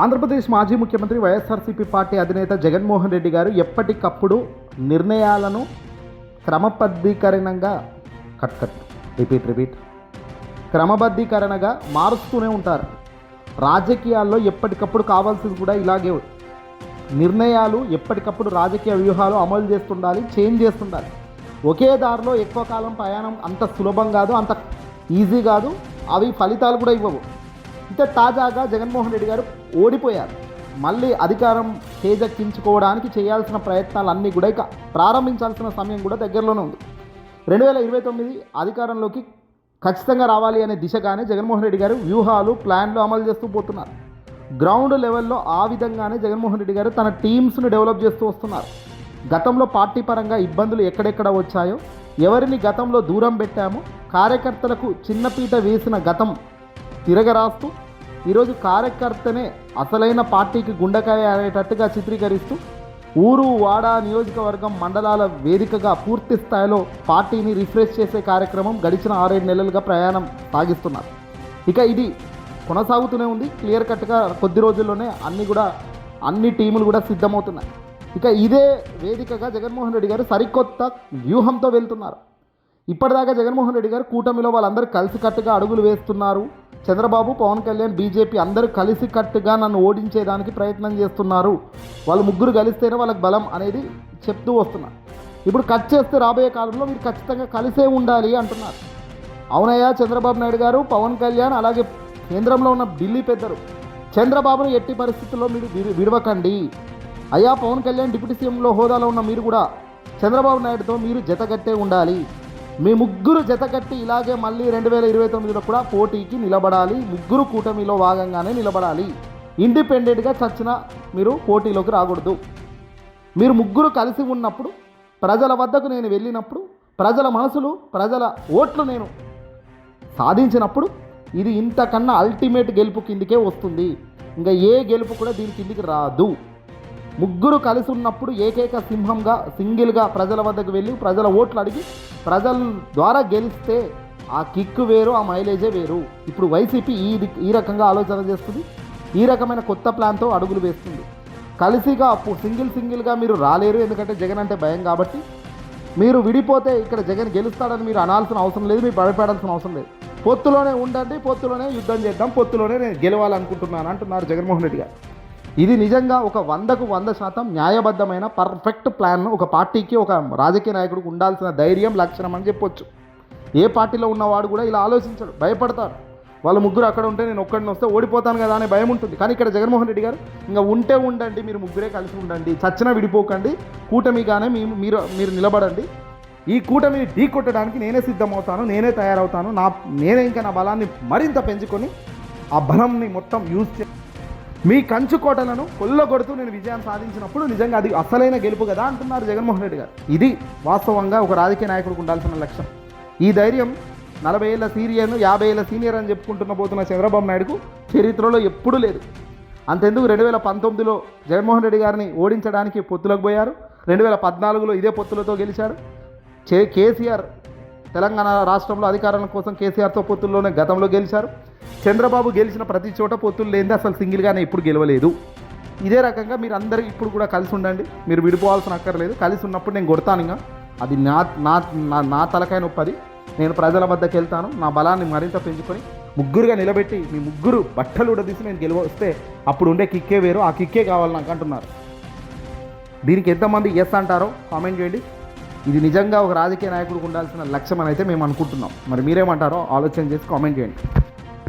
ఆంధ్రప్రదేశ్ మాజీ ముఖ్యమంత్రి వైఎస్ఆర్సీపీ పార్టీ అధినేత జగన్మోహన్ రెడ్డి గారు ఎప్పటికప్పుడు నిర్ణయాలను క్రమబద్ధీకరణంగా కట్ కట్ రిపీట్ రిపీట్ క్రమబద్ధీకరణగా మారుస్తూనే ఉంటారు. రాజకీయాల్లో ఎప్పటికప్పుడు కావాల్సింది కూడా ఇలాగే నిర్ణయాలు ఎప్పటికప్పుడు రాజకీయ వ్యూహాలు అమలు చేస్తుండాలి చేంజ్ చేస్తుండాలి. ఒకే దారిలో ఎక్కువ కాలం ప్రయాణం అంత సులభం కాదు అంత ఈజీ కాదు. అవి ఫలితాలు కూడా ఇవ్వవు. అయితే తాజాగా జగన్మోహన్ రెడ్డి గారు ఓడిపోయారు. మళ్ళీ అధికారం చేజక్కించుకోవడానికి చేయాల్సిన ప్రయత్నాలు అన్నీ కూడా ఇక ప్రారంభించాల్సిన సమయం కూడా దగ్గరలోనే ఉంది. రెండు వేల ఇరవై తొమ్మిది అధికారంలోకి ఖచ్చితంగా రావాలి అనే దిశగానే జగన్మోహన్ రెడ్డి గారు వ్యూహాలు ప్లాన్లు అమలు చేస్తూ పోతున్నారు. గ్రౌండ్ లెవెల్లో ఆ విధంగానే జగన్మోహన్ రెడ్డి గారు తన టీమ్స్ను డెవలప్ చేస్తూ వస్తున్నారు. గతంలో పార్టీ పరంగా ఇబ్బందులు ఎక్కడెక్కడ వచ్చాయో ఎవరిని గతంలో దూరం పెట్టామో కార్యకర్తలకు చిన్నపీట వేసిన గతం తిరగరాస్తూ ఈరోజు కార్యకర్తనే అసలైన పార్టీకి గుండెకాయ అనేటట్టుగా చిత్రీకరిస్తూ ఊరు వాడ నియోజకవర్గం మండలాల వేదికగా పూర్తి స్థాయిలో పార్టీని రిఫ్రెష్ చేసే కార్యక్రమం గడిచిన ఆరేడు నెలలుగా ప్రయాణం సాగిస్తున్నారు. ఇక ఇది కొనసాగుతూనే ఉంది. క్లియర్ కట్గా కొద్ది రోజుల్లోనే అన్ని కూడా అన్ని టీములు కూడా సిద్ధమవుతున్నాయి. ఇక ఇదే వేదికగా జగన్మోహన్ రెడ్డి గారు సరికొత్త వ్యూహంతో వెళ్తున్నారు. ఇప్పటిదాకా జగన్మోహన్ రెడ్డి గారు కూటమిలో వాళ్ళందరూ కలిసికట్టుగా అడుగులు వేస్తున్నారు. చంద్రబాబు పవన్ కళ్యాణ్ బీజేపీ అందరూ కలిసి కట్టుగా నన్ను ఓడించేదానికి ప్రయత్నం చేస్తున్నారు. వాళ్ళు ముగ్గురు కలిస్తేనే వాళ్ళకి బలం అనేది చెప్తూ వస్తున్నారు ఇప్పుడు కట్ చేస్తే రాబోయే కాలంలో మీరు ఖచ్చితంగా కలిసే ఉండాలి అంటున్నారు. అవునయ్యా చంద్రబాబు నాయుడు గారు పవన్ కళ్యాణ్ అలాగే కేంద్రంలో ఉన్న ఢిల్లీ పెద్దలు. చంద్రబాబును ఎట్టి పరిస్థితుల్లో మీరు విడి- విడవకండి. అయ్యా పవన్ కళ్యాణ్ డిప్యూటీ సీఎంలో హోదాలో ఉన్న మీరు కూడా చంద్రబాబు నాయుడుతో మీరు జతగట్టే ఉండాలి. మీ ముగ్గురు జతకట్టి ఇలాగే మళ్ళీ రెండు వేల ఇరవై తొమ్మిదిలో కూడా పోటీకి నిలబడాలి. ముగ్గురు కూటమిలో భాగంగానే నిలబడాలి. ఇండిపెండెంట్గా చచ్చిన మీరు పోటీలోకి రాకూడదు. మీరు ముగ్గురు కలిసి ఉన్నప్పుడు ప్రజల వద్దకు నేను వెళ్ళినప్పుడు ప్రజల మనసులు ప్రజల ఓట్లు నేను సాధించినప్పుడు ఇది ఇంతకన్నా అల్టిమేట్ గెలుపు కిందికే వస్తుంది. ఇంకా ఏ గెలుపు కూడా దీని కిందికి రాదు. ముగ్గురు కలిసి ఉన్నప్పుడు ఏకైక సింహంగా సింగిల్గా ప్రజల వద్దకు వెళ్ళి ప్రజల ఓట్లు అడిగి ప్రజల ద్వారా గెలిస్తే ఆ కిక్ వేరు ఆ మైలేజే వేరు. ఇప్పుడు వైసీపీ ఈ ఈ రకంగా ఆలోచన చేస్తుంది. ఈ రకమైన కొత్త ప్లాన్తో అడుగులు వేస్తుంది. కలిసిగా అప్పుడు సింగిల్ సింగిల్గా మీరు రాలేరు. ఎందుకంటే జగన్ అంటే భయం కాబట్టి మీరు విడిపోతే ఇక్కడ జగన్ గెలుస్తాడని మీరు అనాల్సిన అవసరం లేదు మీరు భయపడాల్సిన అవసరం లేదు. పొత్తులోనే ఉండండి పొత్తులోనే యుద్ధం చేద్దాం పొత్తులోనే నేను గెలవాలనుకుంటున్నాను అంటున్నారు జగన్మోహన్ రెడ్డి గారు. ఇది నిజంగా ఒక వందకు వంద శాతం న్యాయబద్ధమైన పర్ఫెక్ట్ ప్లాన్. ఒక పార్టీకి ఒక రాజకీయ నాయకుడికి ఉండాల్సిన ధైర్యం లక్షణం అని చెప్పొచ్చు. ఏ పార్టీలో ఉన్నవాడు కూడా ఇలా ఆలోచించడు భయపడతాడు. వాళ్ళ ముగ్గురు అక్కడ ఉంటే నేను ఒక్కడిని వస్తే ఓడిపోతాను కదా అనే భయం ఉంటుంది. కానీ ఇక్కడ జగన్మోహన్ రెడ్డి గారు ఇంకా ఉంటే ఉండండి మీరు ముగ్గురే కలిసి ఉండండి. చచ్చినా విడిపోకండి. కూటమిగానే మీ మీరు మీరు నిలబడండి. ఈ కూటమిని ఢీ కొట్టడానికి నేనే సిద్ధమవుతాను నేనే తయారవుతాను. నా నేనే ఇంకా నా బలాన్ని మరింత పెంచుకొని ఆ బలంని మొత్తం యూజ్ చే మీ కంచుకోటలను కొల్లగొడుతూ నేను విజయం సాధించినప్పుడు నిజంగా అది అసలైన గెలుపు కదా అంటున్నారు జగన్మోహన్ రెడ్డి గారు. ఇది వాస్తవంగా ఒక రాజకీయ నాయకుడికి ఉండాల్సిన లక్ష్యం. ఈ ధైర్యం నలభై ఏళ్ళ సీనియర్ యాభై ఏళ్ళ సీనియర్ అని చెప్పుకుంటున్న పోతున్న చంద్రబాబు నాయుడుకు చరిత్రలో ఎప్పుడూ లేదు. అంతెందుకు రెండు వేల పంతొమ్మిదిలో జగన్మోహన్ రెడ్డి గారిని ఓడించడానికి పొత్తులకు పోయారు. రెండు వేల పద్నాలుగులో ఇదే పొత్తులతో గెలిచారు. చే కేసీఆర్ తెలంగాణ రాష్ట్రంలో అధికారం కోసం కేసీఆర్తో పొత్తుల్లోనే గతంలో గెలిచారు. చంద్రబాబు గెలిచిన ప్రతి చోట పొత్తులు లేనిది అసలు సింగిల్గానే ఇప్పుడు గెలవలేదు. ఇదే రకంగా మీరు అందరూ ఇప్పుడు కూడా కలిసి ఉండండి. మీరు విడిపోవాల్సిన అక్కర్లేదు. కలిసి ఉన్నప్పుడు నేను కొడతాను ఇంకా. అది నా నా నా- నా తలకాయ నొప్పది నేను ప్రజల వద్దకు వెళ్తాను. నా బలాన్ని మరింత పెంచుకొని ముగ్గురుగా నిలబెట్టి మీ ముగ్గురు బట్టలు ఉడదీసి నేను గెలవస్తే అప్పుడు ఉండే కిక్కే వేరు. ఆ కిక్కే కావాలి నాకు అంటున్నారు. దీనికి ఎంతమంది ఎస్ అంటారో కామెంట్ చేయండి. ఇది నిజంగా ఒక రాజకీయ నాయకుడికి ఉండాల్సిన లక్ష్యం అని అయితే మేము అనుకుంటున్నాం. మరి మీరేమంటారో ఆలోచన చేసి కామెంట్ చేయండి.